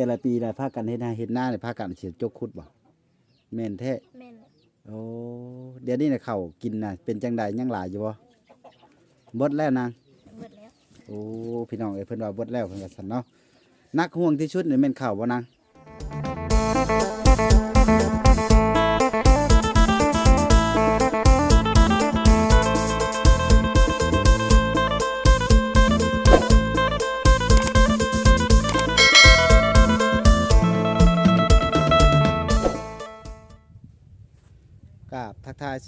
แต่ละปีน่ะพากันเฮ็ดนาเฮ็ดนาเนี่ยพากันสิจกขุดบ่แม่นแท้แม่นโอ้เดี๋ยวนี้น่ะข้าวกินน่ะเป็นจังใดยังหลายอยู่บ่เบิดแล้วนางเบิดแล้วโอ้พี่น้องเอ้ยเพิ่นว่าเบิดแล้วเพิ่นว่าซั่นเนาะนักห่วงที่สุดนี่แม่นข้าวบ่นาง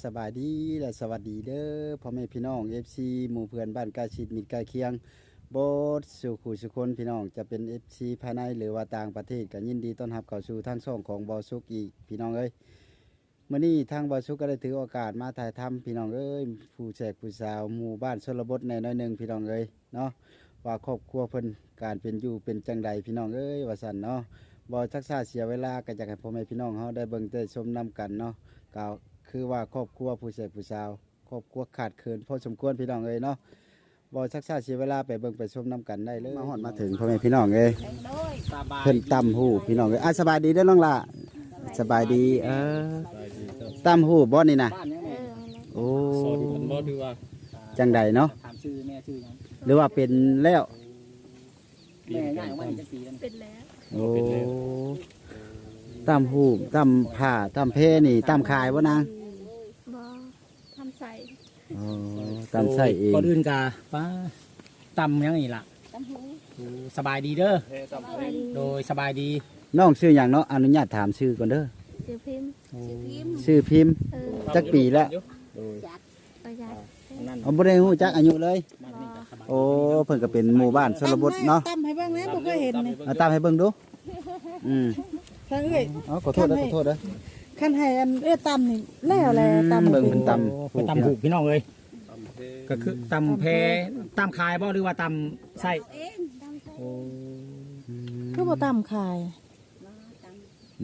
สบายดีและสวัสดีเด้อพ่อแม่พี่น้อง FC หมู่เพื่อนบ้านใกล้ชิดมิตรใกล้เคียงโบสสู่ขู่สุคนพี่น้องจะเป็น FC ภายในหรือว่าต่างประเทศก็ยินดีต้อนรับเข้าสู่ทางช่องของบอสุกอีกพี่น้องเอ้ยเมื่อนี้ทางบอสุกก็ได้ถือโอกาสมาถ่ายทำพี่น้องเอ้ยผู้แจกผู้สาวหมู่บ้านชนบทในน้อยหนึ่งพี่น้องเอ้ยเนาะว่าครอบครัวเพิ่นการเป็นอยู่เป็นจังใดพี่น้องเอ้ยว่าสั่นเนาะบอทักษาเสียเวลาก็จะให้พ่อแม่พี่น้องเขาได้เบิ่งได้ชมนํกันเนาะกาว คือว่าครอบครัวผู้ชายผู้สาวครอบครัวขาดเคินพอสมควรพี่น้องเอ้ยเนาะบอชักษาเสียเวลาไปเบิ่งไปชมน้ำกันได้เลยมาฮอดมาถึงพ่อแม่พี่น้องเอ้ยเพิ่นตำหูพี่น้องเอ้ยอะสบายดีเด้อน้องล่ะสบายดีเออตำหูบ่นี่นะบ้านยังเอไงอโอ้สอนคนบ่ถือว่าจังใดเนาะถามชื่อแม่ชื่อหยังหรือว่าเป็นแล้วแม่ง่ายว่าจะปีแล้วเป็นแล้วโอ้ตำหูตำผ้าตำเพนี่ตำขายบ่นางบอทำใส่ โอ้ตำใส่เองก่อนอื่นกาป้าตำยังนี่ล่ะตำหูสบายดีเด้อแพ้ตำสวัสดีโดยสบายดีน้องชื่อหยังเนาะอนุญาตถามชื่อก่อนเด้อเดี๋ยวพิมพ์พิมพ์ชื่อพิมพ์เออจักปีแล้วโดยประหยัดนั่นเอาบ่ได้ฮู้จักอายุเลยบ้านนี่ก็สบายโอ้เพิ่นก็เป็นหมู่บ้านชนบทเนาะตำให้เบ้างนะบ่เคยเห็นนี่เอาตามให้เบิ่งดูอืมถ้าเอ้ยอ๋อขอโทษนะขอโทษนะ คันให้อันเอ้ยตำนี่แล้วแหละตำเบิ่งเป็เพิ่นนตำไปตำผูกพี่น้องเลยตำเพก็คือตำแพตำคายบ่หรือว่าตำไส้โอ้คือบ่ตำขาย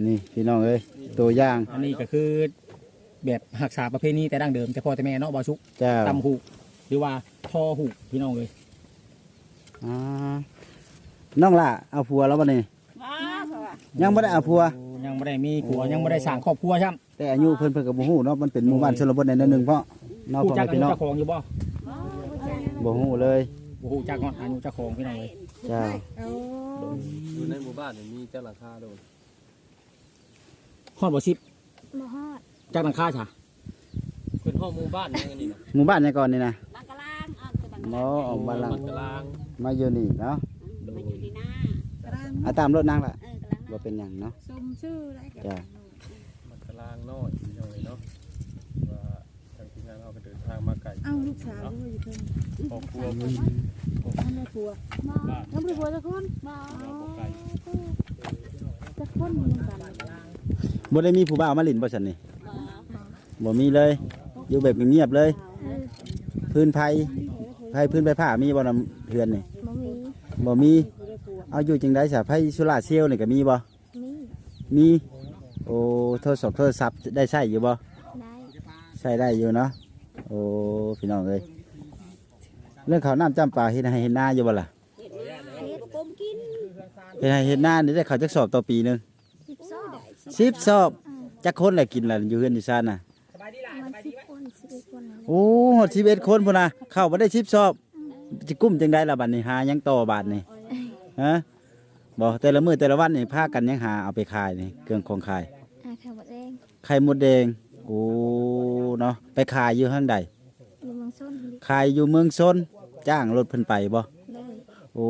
นี่พี่น้องเอ้ยตัวอย่างอันนี้ก็คือแบบรักษาประเพณีแต่ดั้งเดิมแต่พ่อแต่แม่เนาะบ่ชุกเจ้าตำหูกหรือว่าทอหูกพี่น้องเลยอ่าน้องล่ะเอาผัวแล้วบ่นี่ยังบ่ได้เอาผัว ยังไม่ได้มีผัวยังไม่ได้สร้างครอบครัวใช่ไหมแต่อายุเพิ่นเพิ่นก็บ่ฮู้เนาะมันเป็นหมู่บ้านชนบทในนั้นหนึงเพราะเนาะผู้พ่อจัแม่กอาพี่ยุน้องเจ้าของอยู่บ่บ่ฮู้เลยบ่ฮู้จักฮอดอายุเจ้าของพี่น้องเลยเจ้าเอาอยู่ในหมู่บ้านนี่มีเจ้าหลังคาโดนฮอดบ่สิบมฮอดจักหลังคาจ้ะเป็นห้องหมู่บ้านยังไงนี่นะหมู่บ้านไหนก่อนนี่นะบางกะลางออกจากบางกะหมลาองออกบ้านหลังมันกลางมาอยู่นี่เนาะมันอยู่ที่หน้าเอาตามรถนางล่ะเออ กำลังบ่เป็นหยังเนาะสมชื่อได้จ้ามันกลางน้อยพี่น้องเอ้ยเนาะว่าทางทีมงานเราก็เดินทางมาไกลเอาลูกสาวด้วยอยู่เพิ่นครอบครัวเพิ่นทำแม่ครัวบอบ้านน้ำบ่ครัวจักคนบอเราบ่ไกลจักคนอยู่กันบ่ได้มีผู้บ่าวมาหลินบ่ซั่นนี่บ่มีเลย อยู่แบบเงียบๆเลยเออพื้นไผไผพื้นไผผ้ามีบ่นำเฮือนนี่บอมีบ่มี เอาอยู่จังได๋ซะไผสุราเซลลนี่ก็มีบ่ มีมี โอ้โทรศัพท์โทรศัพท์ได้ใช้อยู่บ่ ได้ใช้ได้อยู่เนาะ โอ้พี่น้องเอ้ยเรื่องข้าวน้ำจำปาเฮ็ดให้เฮ็ดนาอยู่บ่ล่ะเห็ดนาเห็ดก้มกินเฮ็ดให้เฮ็ดนานี่ได้ข้าวจักสอบต่อปีหนึงสิบสอง10สอบจักคนละกินล่ะอยู่เฮือนอยู่ซ่านน่ะ มันสิบคนสิบเอ็ดคนนั่นแหละโอ้ฮอด11คนพุ่นน่ะเข้าบ่ได้10สอบสิกุ้มจังไดล่ะบัดนี้หาหยังต่อบาดนี่ ฮะบ่แต่ละมื้อแต่ละวันนี่พากันยังหาเอาไปขายนี่เครื่องของขายอาค่ะหมดแรงไข่มดแดงโอ้เนาะไปขายอยู่ข้างใดอยู่เมืองส้นดิขายอยู่เมืองชนจ้างรถเพิ่นไปบ่เลยโอ้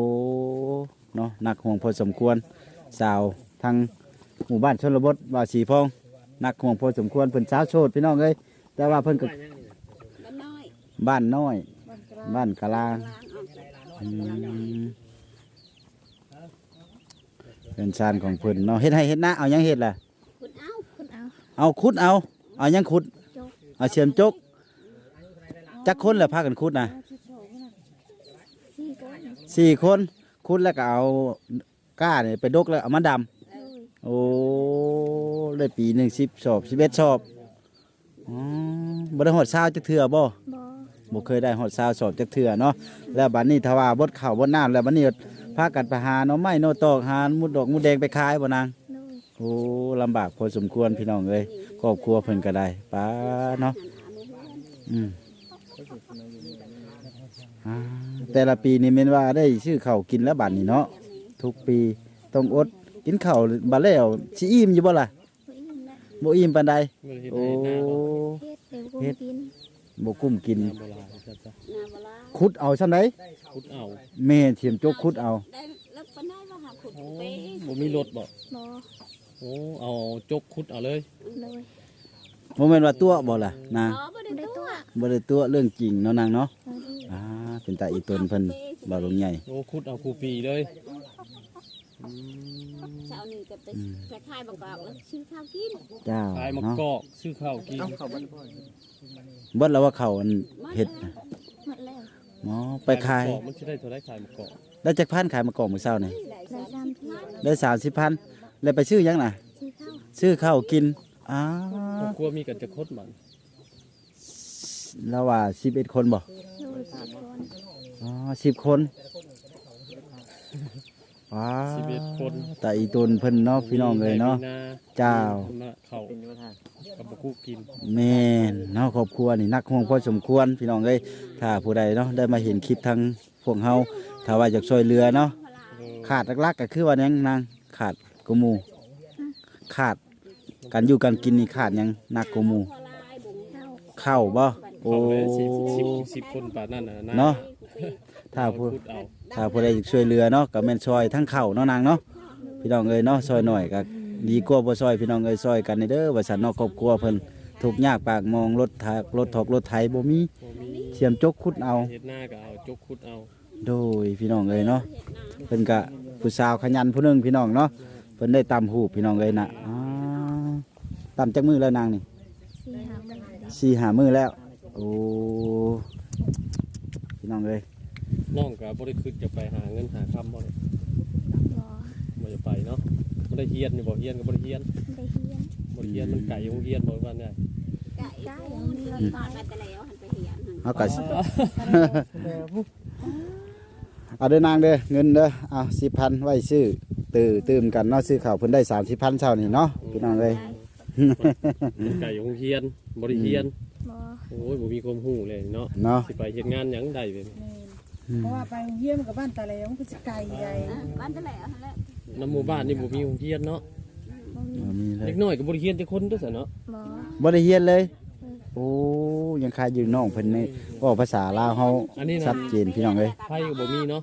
เนาะหนักห่วงพอสมควรสาวทางหมู่บ้านชนบทว่าสีพองหนักห่วงพอสมควรเพิ่นสาวโสดพี่น้องเอ้ยแต่ว่าเพิ่นก็บ้านน้อย บ้านน้อยบ้านกะลาง กลางออกจาก อืม เป็นชานของเพิ่นเนาะเฮ็ดให้เฮ็ดหน้าเอาหยังเฮ็ดล่ะคุณเอาคุณเอาเอาขุดเอา เอาหยังขุดจกเอาเสียมจก จักคนแหละพากันขุดนะสี่คนสี่คนขุดแล้วก็เอาก้าเนี่ยไปดกแล้วเอามาดเลยำโอ้ได้ปีหนึ่งสิบสอบสิบเอ็ดสอบอ๋อบ่ได้หอดซาวจักเถื่อบ่บอบ่เคยได้หอดซาวสอบจักเถื่อเนาะแล้วบัดนี้ถ้าว่าบดข้าวบดน้ำแล้วบัดนี้ พพากันไปหาหน่อไม้หน่อตอกหามุดดอกมุดแดงไปขายบ่นางโดยโอ้ลำบากพอสมควรพี่น้องเอ้ยครอบครัวเพิ่นก็ได้ป้าเนาะอืมอ่าแต่ละปีนี่แม่นว่าได้ชื่อข้าวกินแล้วบัดนี้เนาะทุกปีต้องอดกินข้าวบัดแล้วสิอิ่มอยู่บ่ล่ะบ่อิ่มละบ่อิ่มปานใดบ่ได้เฮ็ดโอ้ให้หน้าบ่เฮ็ดเดี๋ยวบ่กินบ่กุ้มกิน น้ำโบราณจ้ะจ้ะนาเวลาขุดเอาซั่นได ขุดเอาแม่เทียมจกขุดเอา ได้แล้วปานได้ว่าหาขุดโอ้เป้บ่มีรถบ่บ่โอ้เอาจกขุดเอาเลยโดยบ่แม่นว่าตัวบ่ล่ะนางอ๋อบ่ได้ได้ตัวตัวบ่ได้ตัวเรื่องจริงเนาะนางเนาะโดยอ่าเป็นตาอีตนเพิ่นบ่ลงใหญ่โอ้ขุดเอาคูปีเลยเช้านี้ก็ไปไปขายบางกอกแล้วซื้อข้าวกินเจ้าขายมะเนาะกอกซื้อข้าวกินเบิดแล้วว่าเขาอันเฮ็ดน่ะหมดแล้ว อ๋อไปขายมะกอกมันสิได้เท่าไรขายมะกอกได้จักพันขายมากล่องมื้อเช้านี่ได้สามที่ได้สามสิบพันแล้วไปซื้อหยังน่ะซื้อข้าวซื้อข้าวกินอ้าครอบครัวมีกันจะคดมันแล้วว่าสิบเอ็ดคนบ่โดยปากอนอ๋อสิบคน ว้า11คนแต่อีตุนเพิ่นเนาะพี่น้องเลยเนาะมีเจ้ามาเข้ากับบ่คู่กินแม่นเนาะครอบครัวนี่นักห่วงพอสมควรพี่น้องเอ้ยถ้าผู้ใดเนาะได้มาเห็นคลิปทางพวกเฮาถ้าว่าอยากช่วยเหลือเนาะเออขาดหลักๆก็คือว่าหยังนางขาดกูหมู่ขาดการอยู่การกินนี่ขาดหยังหนักกูหมู่ข้าวข้าวบ่โอ้ เข้าเลยสิบสิบสิบคนป่านนั่นน่ะนะเนาะ ถ้าเอาผู้ขุดเอา ถ้าผู้ใดอยากช่วยเหลือเนาะก็แม่นซอยทั้งข้าวเนาะนางเนาะพี่น้องเอ้ยเนาะซอยหน่อยก็ดีกว่าบ่ซอยพี่น้องเอ้ยซอยกันในเด้อว่าซั่นเนาะครอบครัวเพิ่นทุกข์ยากปากมองรถทากรถถอกรถไถบ่มีบ่มีเสียมจกขุดเอา เฮ็ดหน้าก็เอาจกขุดเอาโดยพี่น้องเอ้ยเนาะเพิ่นก็ผู้สาวขยันผู้หนึงพี่น้องเนาะเพิ่นได้ตำหูปพี่น้องเอ้ยน่ะอ๋อตำจักมือแล้วนางนี่สี่ห้าหมื่นสี่หามือแล้ว โอ้พี่น้องเอ้ย น้องก็บ่ได้คิดจะไปหาเงินหาคำบ่ได้บ่บ่จะไปเนาะบ่ได้เฮียนนี่บ่เฮียนก็บ่ได้เฮียนได้เฮียนบ่ได้เฮียนมันไกลโรงเรียนบ่ว่าเนี่ยไก่ไก่มีรถตอนไปแต่แล้วหันไปเหียนหันเอาก็เอาเด้อนางเด้อเงินเด้อเอาสิพันไว้ซื้อตื่อตื่มกันเนาะซื้อข้าวเพิ่นได้สามสิบพันเช้านี่เนาะพี่น้องเอ้ยมันไกลโรงเรียนบ่ได้เฮียนบ่โอ้ยบ่มีความรู้เลยเนาะเนาะสิไปเฮ็ดงานหยังได้เว้ย เพราะว่าไปโรงเรียนมันกับบ้านตาแหลวมันก็สิไกลใหญ่บ้านแต่แล้วหันแล้วน้ำหมู่บ้านนี่บ่มีโรงเรียนเนาะบ่มีบ่มีเลเด็ยกน้อยก็บ่ได้เฮียนจักคนเด้อซะเนาะบ่บ่ได้เฮียนเลย โอ้ยังคายอยู่น้องเพิ่นนี่เว่าภาษาลาวเฮาอันนี้ชันะดเจนพี่น้องเอ้ยไผก็บ่มีเนาะ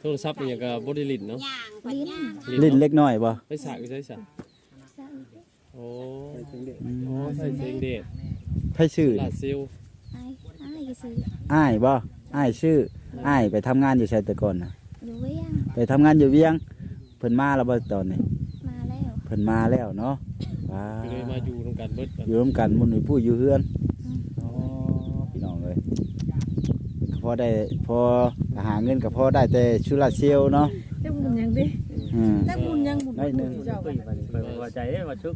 โทรศัพท์นี่ก็บ่ได้ลิ้นเนาะย่างไปย่างลิ้นเนาะเล็กน้อยบ่ไปสากอยู่ไสซะสร้างโอ้โอ้ใส่เสียงเดชไผชื่อลาดซิลไอ้ไอ้ก็ซื้ออ้ายบ่อ้ายชื่อ อ้ายไปทำงานอยู่ไสแต่ก่อนน่ะ อยู่เวียงไปทำงานอยู่เวียง เพิ่นมาแล้วบ่ตอนนี้ มาแล้วเพิ่นมาแล้วเนาะว้าก็เลยมาอยู่นํกันเบิดกันอยู่ร่วมกันมุนผู้อยู่เฮือนอ๋อพี่น้องเอ้ยก็พอได้พอหาเงินก็พอได้แต่ชุลาเซียวเนาะจักบุญยังดิอืมจักบุญยังบุญได้หนึ่งเจ้าปุ้ยมันเปิดหัวใจเด้มาชุก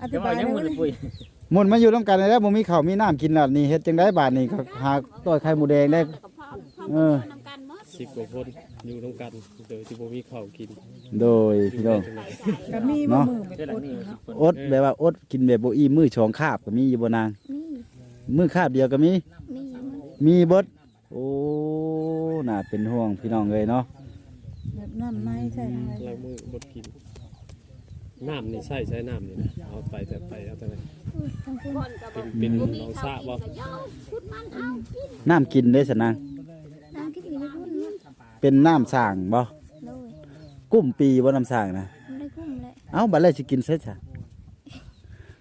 อธิจะบาว่ายยังได้มันเลยปุ้ยมุนมาอยู่ร่วมกันแล้วบ่มีข้าวมีน้ำกินแล้วนี่เฮ็ดจังได๋บาดนี้ก็หาต้อยไข่หมูแดงได้ กับพ่อพ่อเออ นำกันหมดสิบกว่าคนอยู่นํกันโดยที่บ่มีข้าวกินโดยอยู่พี่ได้น้องจังได๋ก็มีบ่มือไปเจ้าหลักงดนี่เนาะคนอดแบบว่าอดกินแบบบ่อิ่มมื้อสองคาบก็มีอยู่บ่นางมีมื้อคาบเดียวก็มีมีมันมีเบิดโอ้น่าเป็นห่วงพี่น้องเลยเนาะแบบน้ำไม้ใช่ไหมล้างมือบ่กิน น้ำนี่ใส่ใช้น้ำนี่นะเอาไปแต่ไปเอาแต่ไหนอุ้ยทั้งคุณคนก็บเป็อนกเป็นบ่มีน้องข้าสะวบ่กินก็ย่อพุดมันเอากินน้ำกินได้สนาง น้ำที่อยู่ในพุ่น เนี่ยเป็นน้ำสร้างบ่โดยกุ้มปีบ่น้ำสร้างนะมันได้กุ้มแหละเอ้าบัดเลยสิกินเสร็จจ้ะ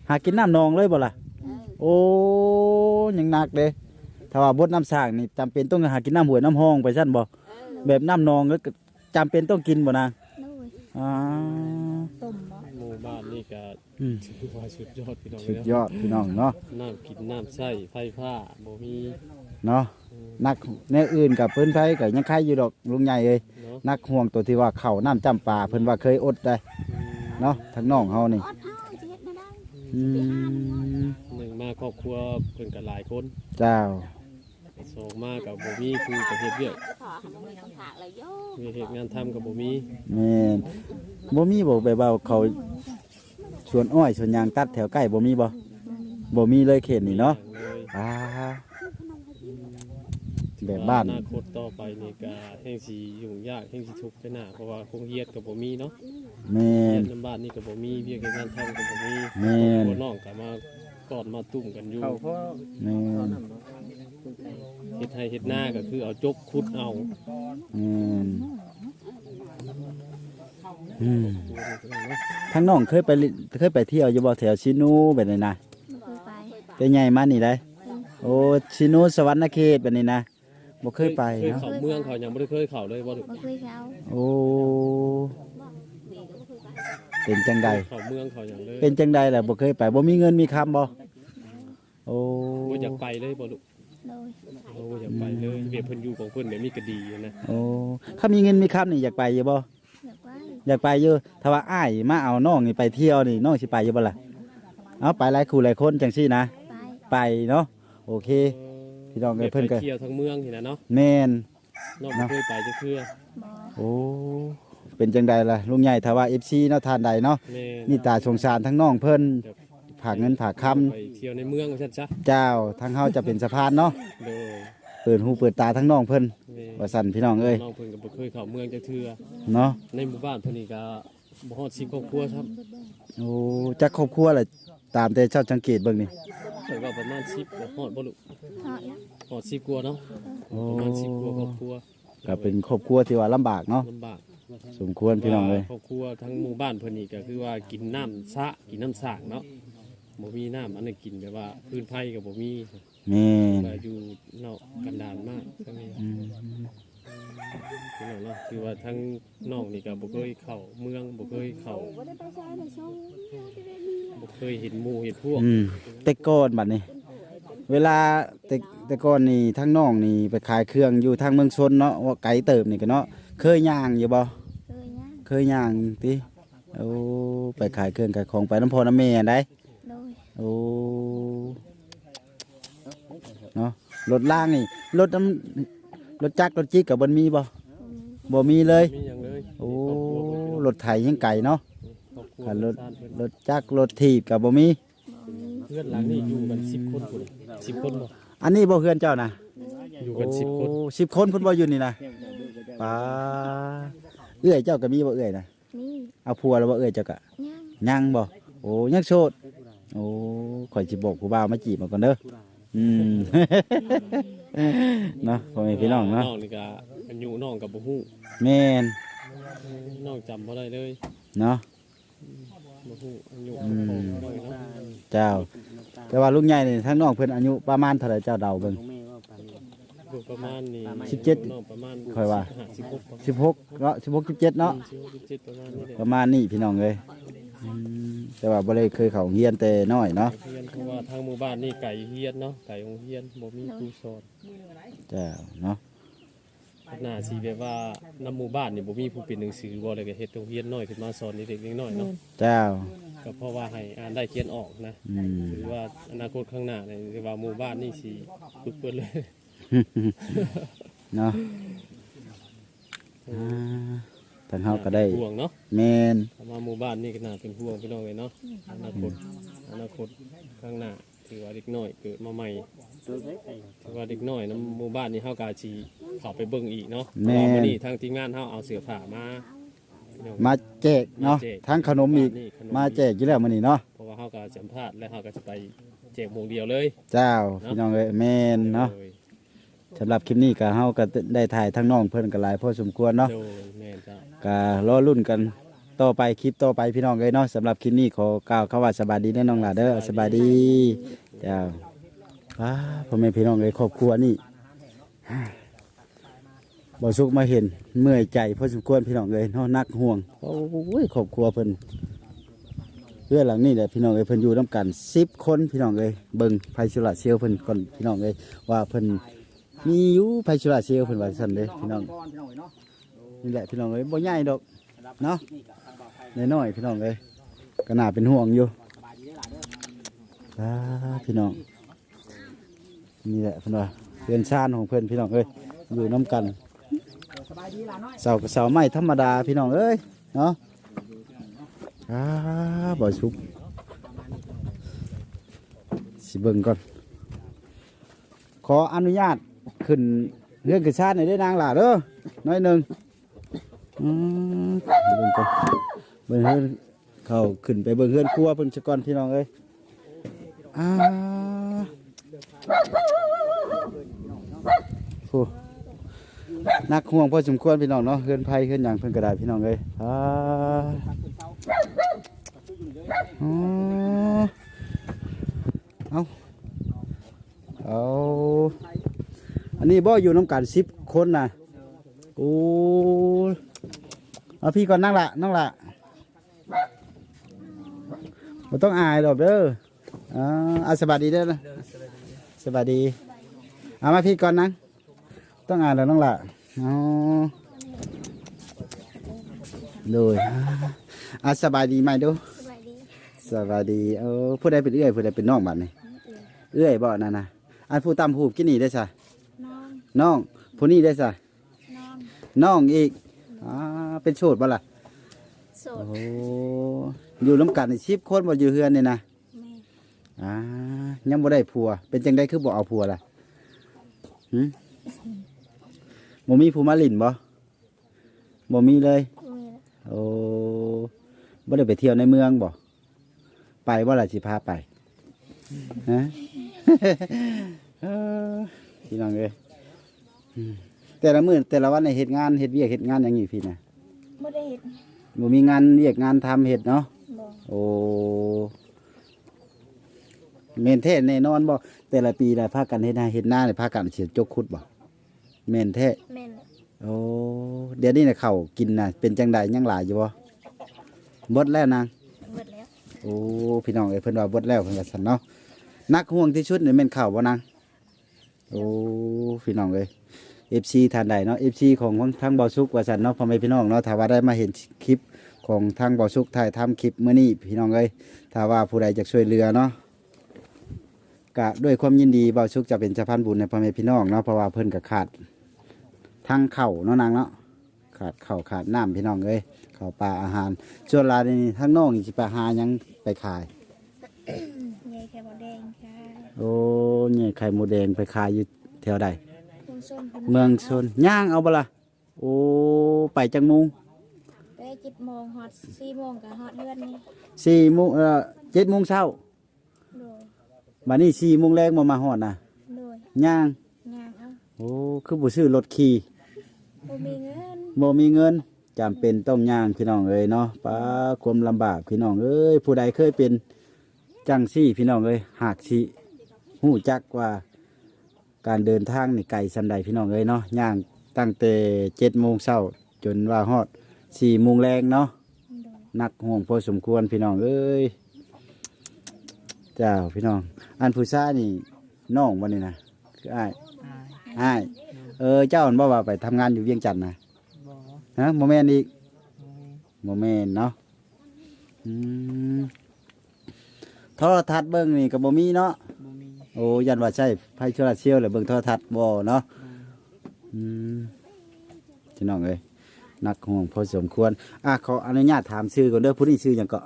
หากินน้ำนองเลยบ่ล่ะเออโอ้ยังหนักเด้ถ้าว่าบดน้ำสร้างนี่จำเป็นต้องหากินน้ำห้วยน้ำห้องไปซั่นบ่เออแบบน้ำนองก็จำเป็นต้องกินบ่นางโดยอ่าต้มบ่หมู่บ้านนี่ก็อืมถือว่าสุดยอดพี่น้องสุดเนาะยอดพี่น้องเนาะ น้ำกินน้ำใส่ไฟฟ้าบ่มี เนาะ นักแนวอื่นกับเพิ่นไผก็ยังใครอยู่ดอกลุงใหญ่เอ้ยเนาะนักห่วงตัวที่ว่าเข้าวน้ำจำปาเพิ่นว่าเคยอดได้เนาะทั้งน้องเฮานี่อดเอาสิเฮ็ดไม่ได้อืมหนึ่งมาครอบครัวเพิ่นก็หลายคนเจ้าโศกมากกับบ่มีครูกับเฮ็ดเวียกขอให้มันมีคำถามเลยโยมีเฮ็ดงานทำกับบ่มีแม่นบ่มีบ่แบบว่าเขาสวนอ้อยสวนยางตัดแถวใกล้บ่มีบ่บ่มีเลยเขตนี่เนาะเลยอ่า แบบบ้าน อนาคตต่อไปนี่ก็แห่งสิยุ่งยากแห่งสิทุกข์ไปหน้าเพราะว่าคงเฮียดกับบ่มีเนาะแม่นเฮียดน้ำบ้านนี่ก็บ่มีเวียกเฮ็ดงานทำกับบ่มีแม่นครอบครัวน้องก็มากอดมาตุ่มกันอยู่เขาเพราะแม่นเฮ็ดให้เฮ็ดหน้าก็คือเอาจกขุดเอาแม่นอืมทั้งน้องเคยไปลิเคยไปเที่ยวอยู่บ่แถวชินูแบบนี้นะบ่เคยไปเป็นไงมานี่ได้ โอ้ชินูสวรรณเขตแบบนี้นะ บ่เคยไปเคยเนาะ เข้าเมืองเขายังบ่ได้เคยเข้าเลยบ่ลูกบ่เคยเขาโอ้ เป็นจังใด เข้าเมืองเขายังเลยเป็นจังใดล่ะบ่เคยไปบ่มีเงินมีคำบ่โอ้บ่อยากไปเลยบ่ลูกโดยโอ้บ่อยากไปเลยเวียกเพิ่นอยู่ของเพิ่นแบบนี้ก็ดีอยู่นะโอ้ถ้ามีเงินมีคำนี่อยากไปอยู่บ่อยากไปอยากไปอยู่ถ้าว่าอ้ายมาเอาน้องนี่ไปเที่ยวนี่น้องสิไปอยู่บ่ล่ะเอาไปหลายคู่หลายคนจังซี่นะ ไปไปเนาะโอเค พี่น้องเอ้ยเพิ่นก็ไปเที่ยวทั้งเมืองนี่นะเนาะแม่นน้องบ่เคยไปจักเทื่อบ่โอ้ เป็นจังใดล่ะลุงใหญ่ถ้าว่า FC เนาะทานใดเนาะแม่นี่ตาสงสารทั้งน้องเพิ่นฝากเงินฝากคำไปเที่ยวในเมืองว่าซั่นซะเจ้าทั้งเฮาจะเป็นสะพานเนาะโดยเปิดหูเปิดตาทั้งน้องเพิ่นแม่ว่าสั่นพี่น้องเอ้ยน้องเพิ่นก็บ่เคยเข้าเมืองจักเทื่อเนาะในหมู่บ้านเพิ่นนี่ก็บ่ฮอด10ครอบครัวครับโอ้จักครอบครัวล่ะตามแต่เจ้าสังเกตเบิ่งนี่ เพิ่นว่าประมาณ10บ่ฮอดบ่ลูกฮอดแล้วฮอด10กว่าเนาะโอ้ประมาณ10กว่าครอบครัวก็เป็นครอบครัวที่ว่าลำบากเนาะลำบากสมควรพี่น้องเลยครอบครัวทั้งหมู่บ้านเพิ่นนี่ก็คือว่ากินน้ำสระกินน้ำสร้างเนาะบ่มีน้ำอันนั้นกินแบบว่าพื้นไผก็บ่มีแม่นว่าอยู่นอกกันดารมากทั้งนี้อืม พี่น้องเนาะคือว่าทั้งน้องนี่ก็บ่เคยเข้าเมืองบ่เคยเข้าบ่ได้ไปใช้ในช่องบ่เคยเห็นหมู่เห็นพวกอืมแต่ก่อนบัดนี้ เวลาแต่แต่ก่อนนี่ทั้งน้องนี่ไปขายเครื่องอยู่ทางเมืองชนเนาะว่าไกลเติบนี่ก็เนาะเคยย่างอยู่บ่เคยย่างเคยย่างติโอ้ไปขายเครื่องขายของไปน้ำพ่อน้ำแม่ได้โดยโอ้เนาะรถล่างนี่รถน้ำ รถจักรรถจิ๊กกับบนมีบ่บ่มีบ่มีเลย มีหยังเลยโอ้รถไถยังไก่เนาะครอบครัวขันรถบ้านเพิ่นรถจักรรถถีบกับบ่มีบ่มีเพื่อนหลังนี่อยู่กัน10คนพุ่น10คนบ่อันนี้บ่เฮือนเจ้านะอยู่กัน10คนโอ้สิบคนเพุ่นบ่อยู่นี่นะป้าเอื้อยเจ้าก็มีบ่เอื้อยนะมีเอาผัวแล้วบ่เอื้อยเจ้าก็ย่างยังบ่โอ้ยังโสดโอ้ข่อยสิบอกผู้บ่าวมาจีบมาก่อนเด้อ อืมเนาะพ่อแม่พี่น้องเนาะน้องนี่ก็อายุน้องก็บ่ฮู้แม่นน้องจำบ่ได้เลยเนาะบ่ฮู้อายุอืมของน้องเนาะเจ้า แต่ว่าลุงใหญ่นี่ทั้งน้องเพิ่นอายุประมาณเท่าไหร่เจ้าเดาเบิ่งอ ยู่ประมาณนี้สิบเจ็ดน้องประมาณค่อยว่า16ประมาณ16เนาะ16 17เนาะ16 17ประมาณนี้แหละประมาณนี้พี่น้องเลยอืมแต่ว่าบ่ได้เคยเข้าโรงเรียนแต่น้อยเนาะเฮียนเพราะว่าทางหมู่บ้านนี่ไก่เฮียนเนาะไก่โรงเฮียนบ่มีครูสอนเจ้าเนาะหน้าสิแบบว่านํหมู่บ้านนี่บ่มีผู้เป็นหนังสือบ่เลยก็เฮ็ดโรงเรียนน้อยขึ้นมาสอนเด็กๆน้อยๆเนาะเจ้าก็เพราะว่าให้อ่านได้เขียนออกนะอืม หรือว่าอนาคตข้างหน้าเนี่ยคือว่าหมู่บ้านนี่สิฝึกเปิดเลย เนาะอ่าทางเฮาก็ได้ห่วงเนาะแม่นถ้ามาหมู่บ้านนี่ก็น่าเป็นห่วงพี่น้องเลยเนาะอนาคตอนาคตข้างหน้าถือว่าเด็กน้อยเกิดมาใหม่ถือว่าเด็กน้อยนํหมู่บ้านนี่เฮากาสิเข้าไปเบิ่งอีกเนาะเพราะว่ามื้อนี้ทางทีมงานเฮาเอาเสื้อผ้ามาพี่น้อง มาแจกเนาะมาแจกทั้งขนมอีก นี่ขนมาแจกอยู่แล้วมื้อนี้เนาะเพราะว่าเฮาก็สัมภาษณ์และเฮาก็จะไปแจกหมู่เดียวเลย เจ้าพี่น้องเอ้ยแม่นเนาะโดย สำหรับคลิปนี้ก็เฮาก็ได้ถ่ายทั้งน้องเพิ่นก็หลายพอสมควรเนาะโดยแม่นจ้ะก็รอรุ่นกันต่อไปคลิปต่อไปพี่น้องเอ้ยเนาะสำหรับคลิปนี้ขอกล่าวคำว่าสบายดีเด้อน้องหลาเด้อสบายดีเจ้าว้าพ่อแม่พี่น้องเอ้ยครอบครัวนี่ บ่สุกมาเห็นเมื่อยใจพอสมควรพี่น้องเอ้ยเนาะนักห่วงโอ้ยครอบครัวเพิ่นเพื่อนหลังนี่แหละพี่น้องเอ้ยเพิ่นอยู่นํกัน10คนพี่น้องเอ้ยเบิ่งไผสุรเซลลเพิ่นก่อนพี่น้องเอ้ยว่าเพิ่น มีอยู่ไผสุรเซลลเพิ่นว่าซั่นเด้พี่น้องนี่แหละพี่น้องเอ้ยบ่ใหญ่ดอกเนาะน้อยๆพี่น้องเอ้ยก็น่าเป็นห่วงอยู่อ่าพี่น้องนี่แหละเพิ่นว่าเรือนชานของเพิ่อนพี่น้องเอ้ยอยู่น้ำกันเสาเสาไม้ธรรมดาพี่น้องเอ้ยเนาะอ่าบ่ชุบสิเบิ่งก่อนขออนุญาต ขึ้นเรื่องกระชาติในอยเด้นางหล่าเด้อน้อยหนึ่งอืมเบิ่งก่อนเบิ่งเฮือนเขาขึ้นไปเบิ่งเฮือนครัวเพิ่นซะก่อนพี่น้องเอ้ยอ่าโอ้นักห่วงพอสมควรพี่น้องเนาะเฮือนไผเฮือนหยังเพิ่นก็ได้พี่น้องเอ้ยอ่าอ๋อเอาเอา อันนี้บ่อยู่น้ำกันสิบคนนะโอ้เอาพี่ก่อนนั่งละนั่งละบ่ต้องอายดอกเด้ออ่าอาสบายดีเด้อนะสบายดีเอามาพี่ก่อนนั่งต้องอายแล้วน้องละอ๋อเลยอะสบายดีไหมดูสบายดีสดีเออผู้ใดเป็นเอื้อยผู้ใดเป็นน้องบัดนี่เอื้อยบ่นั่นนะอันผู้ตำหูบกินนี่ได้ซะ น้องน้องผู้นี้ได้ซะน้องน้องอีกอ่าเป็นโสดบ่ล่ะโสโอ้ดโหอยู่น้ำกันชิบคนบ่อยู่เฮือนนี่นะแม่อ่ายังบ่ได้ผัว เป็นจังไดคือบ่เอาผัวล่ะหึบ่มีผู้มาลินบ่บ่มีเลยมีละโอ้บ่ได้ไปเที่ยวในเมืองบ่ ไปบ่ล่ะสิพาไป ฮะ เออพี่น้องเอ้ยอืม แต่ละมื้อแต่ละวันในเฮ็ดงานเฮ็ดเวียกเฮ็ดงานหยังอยู่พี่น่ะไม่ได้เห็นบ่มีงานเวียกงานทำเฮ็ดเนาะบ่โอ้แม่นแท้แน่นอนบ่แต่ละปีได้พากันเฮ็ดนาเฮ็ดนาได้พากันเสียจกขุดบ่แม่นแท้แม่นละโอ้เดี๋ยวนี้น่ะข้าวกินน่ะเป็นจังไดยังหลายอยู่บ่เบิดแล้วนางเบิดแล้วโอ้พี่น้องเอ้ยเพิ่นว่าเบิดแล้วเพิ่นก็สั่นเนาะนักห่วงที่ชุดนี่แม่นข้าวบ่นางโอ้พี่น้องเอ้ย FC ท่านใดเนาะ FC ของทางเบาสุกว่าสั่นเนาะพ่อแม่พี่น้องเนาะถ้าว่าได้มาเห็นคลิปของทางเบาสุกถ่ายทำคลิปมื้อนี้พี่น้องเอ้ยถ้าว่าผู้ใดจะช่วยเหลือเนาะก็ด้วยความยินดีเบาสุกจะเป็นสะพานบุญในพ่อแม่พี่น้องเนาะเพราะว่าเพิ่นก็ขาดทางเข้าเนาะนางเนาะขาดเข้าวขาดน้ำพี่น้องเอ้ยข้าวปลาอาหารส่วนหลายนี่ทั้งน้องนี่สิไปหาหยังไปขายยายแค่บ่แดงค่ะโอ้เนี่ยไข่หมูแดงไปขายอยู่แถวใด คุณส้มเมืองชนย่างเอาบ่ละโอ้ไปจังมุงไปจิตโมงฮอดสี่โมงกับฮอดเดือนนี่สี่โมงเอ่อเจ็ดโมงเช้าโดยบัดนี้สี่โมงแรกมามาฮอดนะโดยย่างงานเอาโอ้คือบ่ซื้อรถขี่บ่มีเงินบ่มีเงินจำเป็นต้องย่างพี่น้องเอ้ยเนาะป้าความลำบากพี่น้องเอ้ยผู้ใดเคยเป็นจังซี่พี่น้องเอ้ยหากสิฮู้จักว่า การเดินทางนี่ไกลสันใดพี่น้องเอ้ยเนาะย่างตั้งแต่เจ็ดโมงเช้าจนว่าฮอดสี่โมงแรงเนาะโดยหนักห่วงพอสมควรพี่น้องเอ้ยเจ้าพี่น้อง อันผู้ชายนี่น้องวันนี้นะคืออ้ายอ้ายเออเจ้าอันบ่ว่าไปทำงานอยู่เวียงจันทน์นะฮะโมเมนต์อีกโมเมนต์เนาะอืมโทรทัศน์เบิ่งนี่กับบ่มีเนาะ โอ้ยันว่าใช่ไฟโซลาร์เซลล์หรือเบิ่งโทรทัศน์บ่เนาะอืมพี่น้องเอ้ยหนักห่วงพอสมควรอะขออนุญาตถามชื่อก่อนเด้อผู้นี้ชื่อหยังก็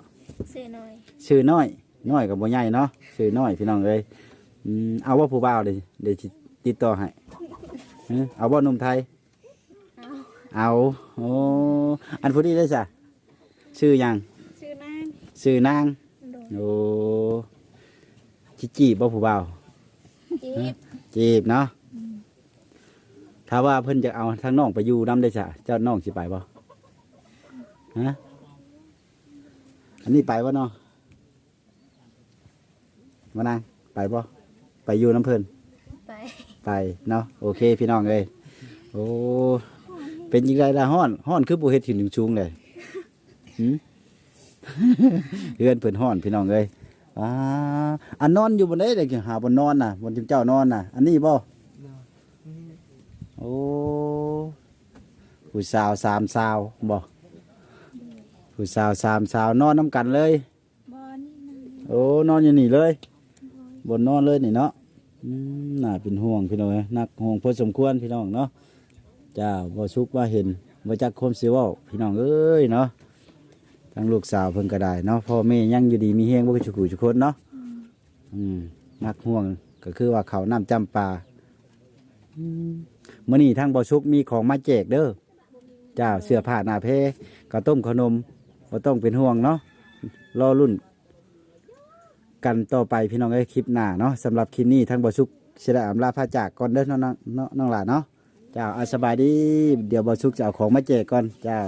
ซื้อหน่อยชื่อน้อย น้อยกับบ่ใหญ่เนาะชื่อน้อยพี่น้องเอ้ยอืมเอาว่าผู้บ่าวเดี๋ยวเดี๋ยวสิติดต่อให้เอ้อเอาว่าหนุ่มไทย เอาเอาโอ้อันผู้นี้ได้จ้ะชื่อหยังซื้อนางชื่อนางโดยโอ้จิจีบบ่ผู้บ่าว จีบจีบเนาะถ้าว่าเพิ่นจะเอาทางน้องไปอยู่นํได้จ้ะเจ้าน้องสิไปบ่ฮะอันนี้ไปบ่เนาะมานางไปบ่ไปอยู่น้ำเพิ่นไปไปเนาะโอเคพี่น้องเลยโอ้เป็นยังไงล่ะห้อนห้อนคือบุเฮ็ดถิ่นชุงๆเลยหืมเฮือนเพิ่นห้อนพี่น้องเลย อ่าอันนอนอยู่บนไดเด็กหาบนนอนน่ะบนที่เจ้านอนน่ะ อันนี้บ่โอ้ผู้สาวสามสาวบ่ผู้สาวสามสาวนอนน้ำกันเลยบ่นี่นะโอ้นอนอยู่นี่เลย บนนอนเลยนี่เนาะอืมน่าเป็นห่วงพี่น้องเอ้ยนักห่วงพอสมควรพี่น้องเนาะเจ้าบ่สุกว่าเห็นบ่จักคมสิเว้าพี่น้องเอ้ยเนาะ ทั้งลูกสาวเพิ่นก็ได้เนาะพ่อแม่ยังอยู่ดีมีเฮงบ่คือสุขุทุกคนเนาะอืมนักห่วงก็คือว่าเขาวน้ำจำปาอืมมื้อนี้ทางบ่สุกมีของมาแจกเด้อเจ้าเสื้อผ้าหน้าเพข้าวต้มขนมบ่ต้องเป็นห่วงเนาะรอรุ่น กันต่อไปพี่น้องเอ้ยคลิปหน้าเนาะสำหรับคลิปนี้ทั้งบอชุกเสได็จอำลาพระจากก่อนเด้อน้องๆน้องน้องหลานเนาะเจ้าอาสบายดี เดี๋ยวบอชุกจะเอาของมาแจกก่อนเจ้า